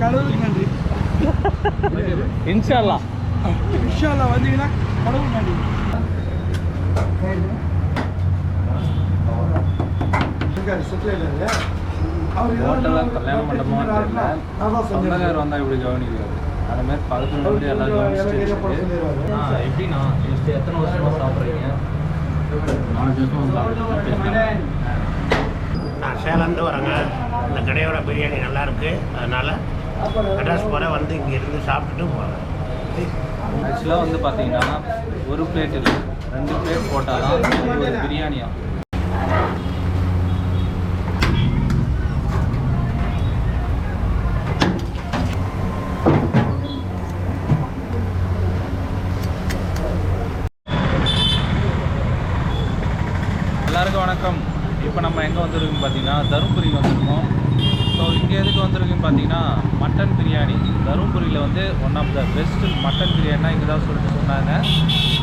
கடவுளுக்கு நன்றி. இன்ஷால்லா இன்ஷால்லா வந்தீங்கன்னா கடவுளுக்கு நன்றி. ஹோட்டலில் கல்யாண சொன்னேன். சொந்தக்கார் வந்தால் இப்படி கவனிக்கிறாரு அந்த மாதிரி பக்கத்துல இருந்து எல்லாம் கவனிச்சுட்டு எத்தனை வருஷமா சாப்பிட்றீங்க? நாலு வருஷமா சாப்பிட்டு நான் சேலம்ந்து வரேங்க. இந்த கடையோட பிரியாணி நல்லா இருக்கு. அதனால அட்ரஸ் போல வந்து இங்கே இருந்து சாப்பிட்டுட்டு போகிறேன் ஆக்சுவலாக வந்து பார்த்தீங்கன்னா ஒரு பிளேட் இல்லை ரெண்டு பிளேட் போட்டால் தான் ஒரு பிரியாணியாக எல்லாருக்கும் வணக்கம் இப்போ நம்ம எங்கே வந்திருக்கோம் பார்த்தீங்கன்னா தருமபுரி வந்திருக்கோம் ஸோ இங்கே எதுக்கு பார்த்தீங்கன்னா மட்டன் பிரியாணி. தருமபுரியில் வந்து one of the best mutton பிரியாணினா இங்கே தான் சொல்லிட்டு சொன்னாங்க.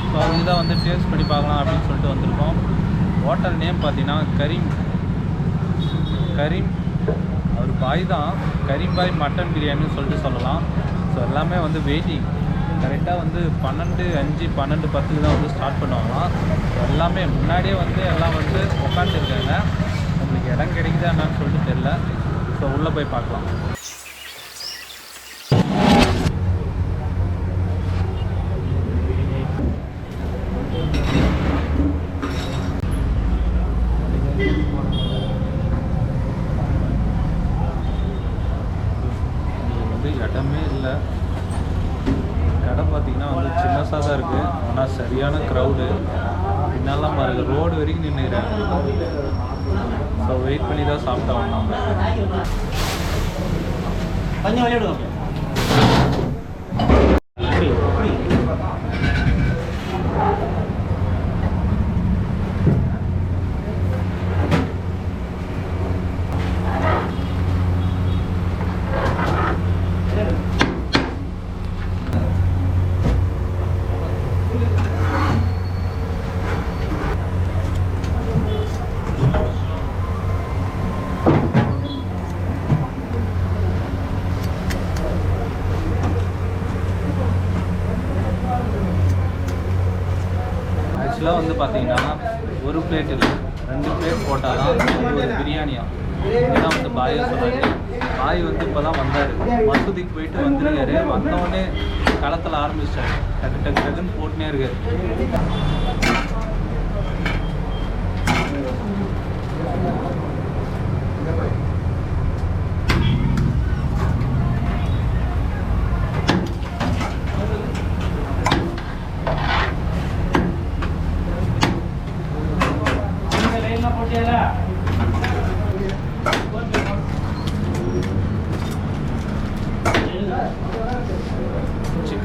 ஸோ அவங்க தான் வந்து டேஸ்ட் பண்ணி பார்க்கலாம் அப்படின்னு சொல்லிட்டு வந்திருக்கோம். ஹோட்டல் நேம் பார்த்தீங்கன்னா கரீம். கரீம். அவர் பாய் தான். கரீம் பாய் மட்டன் பிரியாணின்னு சொல்லிட்டு சொல்லலாம். ஸோ எல்லாமே வந்து வெயிட்டிங் கரெக்டாக வந்து பன்னெண்டு அஞ்சு பன்னெண்டு பத்துக்கு தான் வந்து ஸ்டார்ட் பண்ணுவாங்களாம். எல்லாமே முன்னாடியே வந்து எல்லாம் வந்து உட்காந்துருக்காங்க உங்களுக்கு இடம் கிடைக்குதா என்னன்னு சொல்லிட்டு தெரில ஸோ உள்ளே போய் பார்க்கலாம். வந்து இடமே இல்லை. கடை பார்த்தீங்கன்னா வந்து சின்னசாக தான் இருக்குது ஆனால் சரியான க்ரௌடு பின்னாலாம் பாருங்க ரோடு வரைக்கும் நின்றுக்கிறேன் ஸோ வெயிட் பண்ணி தான் சாப்பிட்டோம். நம்ம ஆக்சுவலாக வந்து பார்த்தீங்கன்னா ஒரு பிளேட் இல்லை ரெண்டு பிளேட் போட்டால் தான் ஒரு பிரியாணியாக இதுதான் வந்து பாயை சொன்னாங்க பாய் வந்து இப்போ தான் வந்தார். மசூதிக்கு போயிட்டு வந்துருக்காரு. வந்தவொடனே களத்தில் ஆரம்பிச்சிட்டாரு டக்கு டக்கு டக்குன்னு போட்டுனே இருக்காரு.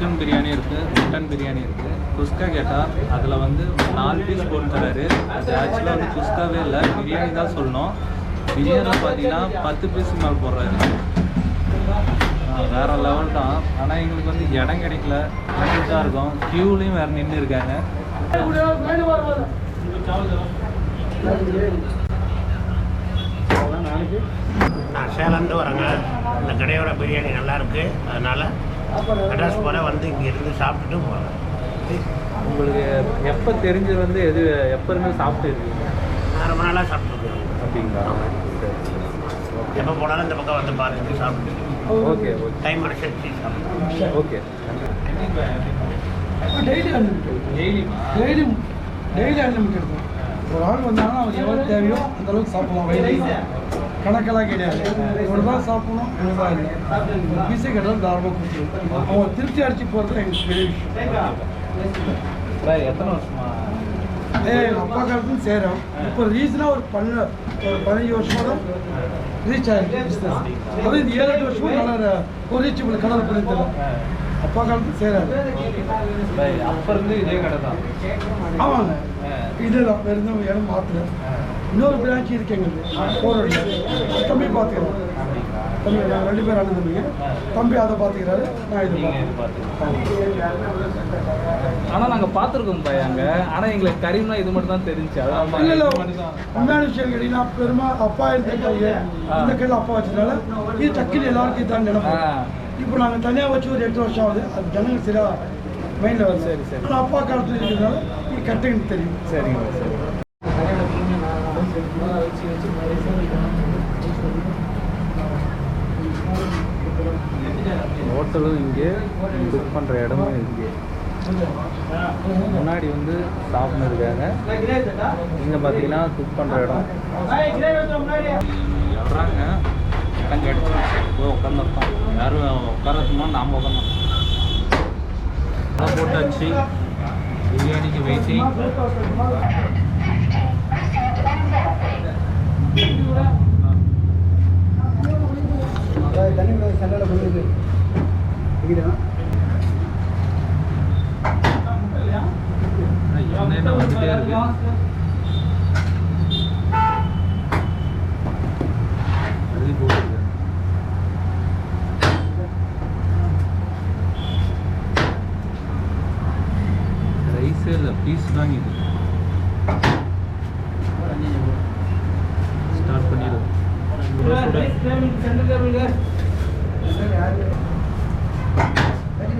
சிக்கன் பிரியாணி இருக்குது மட்டன் பிரியாணி இருக்குது குஸ்கா கேட்டால் அதில் வந்து நாலு பீஸ் போட்டு தராரு. அது ஆக்சுவலாக வந்து குஸ்காவே இல்லை பிரியாணி தான் சொல்லணும். பிரியாணி பார்த்தீங்கன்னா பத்து பீஸ் மேலே போடுறாரு. வேறு வேற லெவல் தான். ஆனால் எங்களுக்கு வந்து இடம் கிடைக்கல. தான் இருக்கும். க்யூலையும் வேறு நின்று இருக்காங்க. நான் சேலம் வரேங்க. இந்த கடையோட பிரியாணி நல்லா இருக்கு. அதனால அட்ரஸ் போல வந்து இங்கே இருந்து சாப்பிட்டுட்டு போகிறேன் உங்களுக்கு எப்போ தெரிஞ்சு வந்து எது எப்போ இருந்து சாப்பிட்டு இருக்கீங்க நான் ரொம்ப நாளாக சாப்பிட்டுருக்கேன் அப்படிங்களா? எப்போ போனாலும் இந்த பக்கம் வந்து பார்த்துட்டு சாப்பிட்டு ஓகே ஓகே. டைம் அனுசரிச்சு சாப்பிடுவேன் ஓகே. டெய்லி டெய்லிமா டெய்லி டெய்லி அன்லிமிட்டட் ஒரு ஆள் வந்தாங்கன்னா அவருக்கு எவ்வளோ தேவையோ அந்த அளவுக்கு சாப்பிடலாம். கணக்கெல்லாம் கிடையாது. தான் சாப்பிடணும் தான் இல்லை பீஸே கேட்டாலும் தாராளமாக கொடுத்துருவோம் அவங்க திருப்தி அடிச்சு போகிறது எங்களுக்கு பெரிய விஷயம். எத்தனை வருஷமா? ஏ அப்பா காலத்துலையும் சேரும். இப்போ ரீசனாக ஒரு பண்ண ஒரு பதினஞ்சு வருஷமாக தான் ரீச் ஆகிருக்கு பிஸ்னஸ் அதுவும் இந்த ஏழு எட்டு வருஷமா நல்லா ஒரு ரீச் கடலை பண்ணி தரும் அப்பா காலத்துல சேராது. அப்போ இருந்து இதே கடை தான் ஆமாங்க இதுதான். வேறு எந்த இடம் மாற்றல இன்னொரு பிரான்ச் இருக்கு எங்களுக்கு கம்மி பார்த்துக்கலாம் அப்படிங்களா தம்பி நாங்கள் ரெண்டு பேரும் அண்ணன் தம்பிங்க தம்பி அதை பார்த்துக்கிறாரு நான் இது நீங்கள் பார்த்துக்கிறேன் பார்த்துக்கலாம் ஆனா நாங்க பார்த்துருக்கோம் பாய் அங்க. ஆனா எங்களுக்கு கரீம்னா இது மட்டும் தான் தெரிஞ்சு அதான் இல்ல இல்ல உண்மையான விஷயம் கேட்டீங்கன்னா பெருமா அப்பா கையை இந்த கையில் அப்பா வச்சதுனால இது டக்குன்னு எல்லாருக்கும் இதான் நினைப்போம். இப்போ நாங்கள் தனியாக வச்சு ஒரு எட்டு வருஷம் ஆகுது. அது ஜனங்க சரியா மைண்டில் வருது சரி, சரி. அப்பா காலத்தில் இருக்கிறதுனால இது கரெக்டாக தெரியும். சரிங்க சரி. ஹோட்டலும் இங்கே புக் பண்ணுற இடமும் இங்கே. முன்னாடி வந்து சாப்பிட்னு இருக்காங்க. இங்கே பார்த்தீங்கன்னா குக் பண்ணுற இடம். வர்றாங்க உட்காந்து எடுத்து போய் உட்காந்துருக்கோம் யாரும் உட்காரத்துமா நாம் உட்காந்தோம் போட்டாச்சு. பிரியாணிக்கு வெயிட்டிங் என்ன வந்துட்டே இருக்கு எழுதி போட்டுருக்கு ரைஸே இல்லை பீஸ் தான் இது ஸ்டார்ட் பண்ணிடுது சுட சுட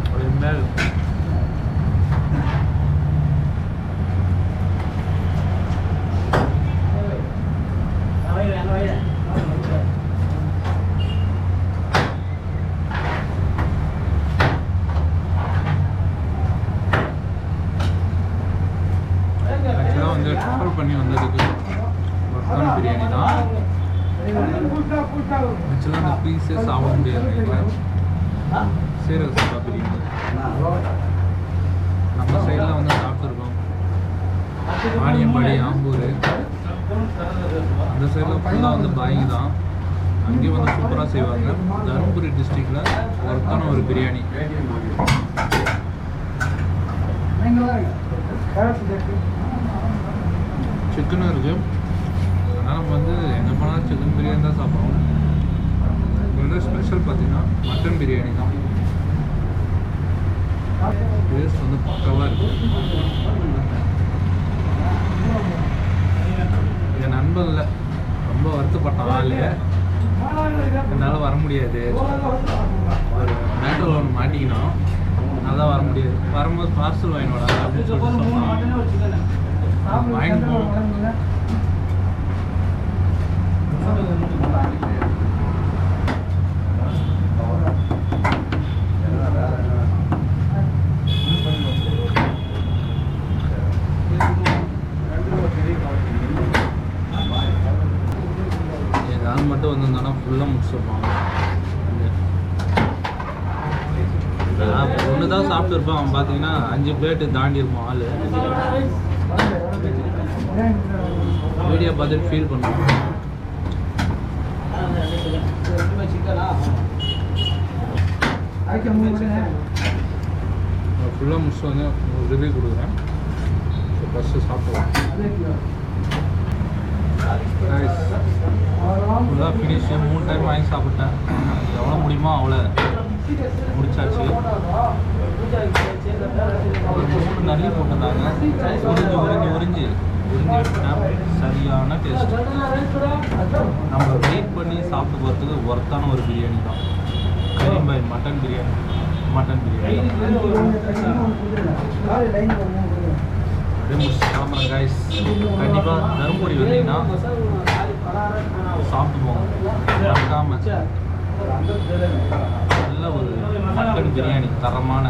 அப்படியே மேல் ஆக்சுவலாக வந்து ட்ராவல் பண்ணி வந்ததுக்கு ஒர்க்கான பிரியாணி தான் ஆக்சுவலாக அந்த பீஸே சாப்பிட முடியாது நைட்டில் சீரக சம்பா பிரியாணி நம்ம சைடில் வந்து சாப்பிட்ருக்கோம் வாணியம்பாடி ஆம்பூர். அந்த சைடில் ஃபுல்லாக வந்து பாய்ங்க தான். அங்கேயும் வந்து சூப்பராக செய்வாங்க. தருமபுரி டிஸ்ட்ரிக்டில் ஒர்க்கான ஒரு பிரியாணி. சிக்கனும் இருக்குது அதனால் நம்ம வந்து எங்கே போனாலும் சிக்கன் பிரியாணி தான் சாப்பிடுவோம் இதோட ஸ்பெஷல் பார்த்தீங்கன்னா மட்டன் பிரியாணி தான். டேஸ்ட் வந்து பக்கவாக இருக்குது என் நண்பன் இல்லை. ரொம்ப வருத்தப்பட்டான். ஆள். என்னால் வர முடியாது. ஒரு மேட்டர் ஒன்று மாட்டிக்கினோம் அதான் வர முடியாது. வரும்போது பார்சல் வாங்கினோட அப்படின்னு சொல்லிட்டு சொன்னான். வாங்கிட்டு போனோம் என் ஆள் மட்டும் வந்திருந்தானா ஃபுல்லாக முடிச்சிருப்பான் நான் ஒன்று தான் அவன் பார்த்தீங்கன்னா அஞ்சு பிளேட்டு தாண்டி இருப்பான் ஆள். வீடியோ பார்த்துட்டு ஃபீல் பண்ணுவான். ஃபுல்லாக முடிச்சுட்டு வந்து ஒரு ரிவ்யூ கொடுக்குறேன். ஸோ ஃபஸ்ட்டு சாப்பிடலாம். ஃபுல்லாக ஃபினிஷ் மூணு டைம் வாங்கி சாப்பிட்டேன். எவ்வளோ முடியுமோ அவ்வளோ முடிச்சாச்சு. நல்லி போட்டிருந்தாங்க. உறிஞ்சு உறிஞ்சு உறிஞ்சு. உறிஞ்சு எடுத்துட்டேன் சரியான டேஸ்ட் நம்ம வெயிட் பண்ணி சாப்பிட்டு போகிறதுக்கு ஒர்த்தான ஒரு பிரியாணி தான். கரீம்பாய் மட்டன் பிரியாணி. மட்டன் பிரியாணி அப்படியே முடிச்சு கிளம்புறேன் காய்ஸ் கண்டிப்பாக தருமபுரி வந்தீங்கன்னா சாப்பிட்டு போங்க. மறக்காம. நல்ல ஒரு மட்டன் பிரியாணி தரமான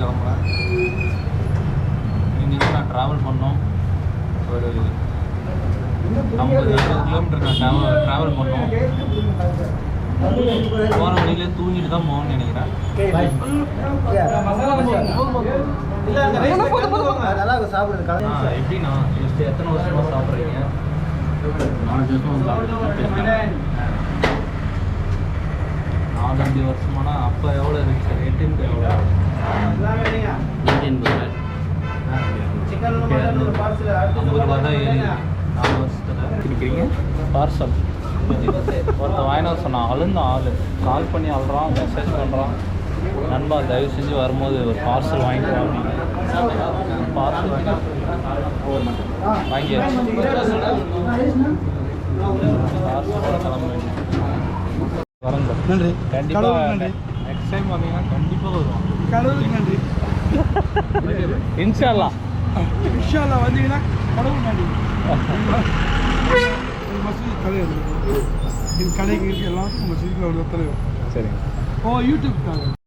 கிளம்புறேன் இங்கேருந்து நான் ட்ராவல் பண்ணோம். ஒரு ஐம்பது அறுபது கிலோமீட்டர் நான் ட்ராவல் ட்ராவல் பண்ணோம். போகிற வழியிலே தூங்கிட்டு தான் போகணும்னு நினைக்கிறேன். just எத்தனை வருஷமா சாப்பிட்றீங்க? நாலு வருஷமா நாலஞ்சு வருஷமானா அப்போ எவ்வளோ இருந்துச்சு? ரேட்டுன்னு எவ்வளோ ஐம்பது ரூபா தான் ஏறி நாலு வருஷத்தில் இருக்கிறீங்க பார்சல் ஒருத்தன் வாங்கின சொன்னான் அழுந்த ஆள் கால் பண்ணி அழுறான் மெசேஜ் பண்ணுறான் நண்பா தயவு செஞ்சு வரும்போது ஒரு பார்சல் வாங்கிட்டு வா அப்படின்னு பார்சல் வாங்கி வாங்கியாச்சு பார்சலோட கிளம்ப வரங்க நன்றி. கண்டிப்பாக நெக்ஸ்ட் டைம் வந்தீங்கன்னா கண்டிப்பாக வருவோம். கடவுளுக்கு நன்றி. இன்ஷால்லா. விஷாலா வந்தீங்கன்னா கடவுள் நன்றி. மசூதி தலைவர் இது கடைக்கு இருக்கு. எல்லாத்துக்கும் மசூதிக்கு ஒரு தலைவர். சரிங்க. ஓ யூடியூப் தலைவர்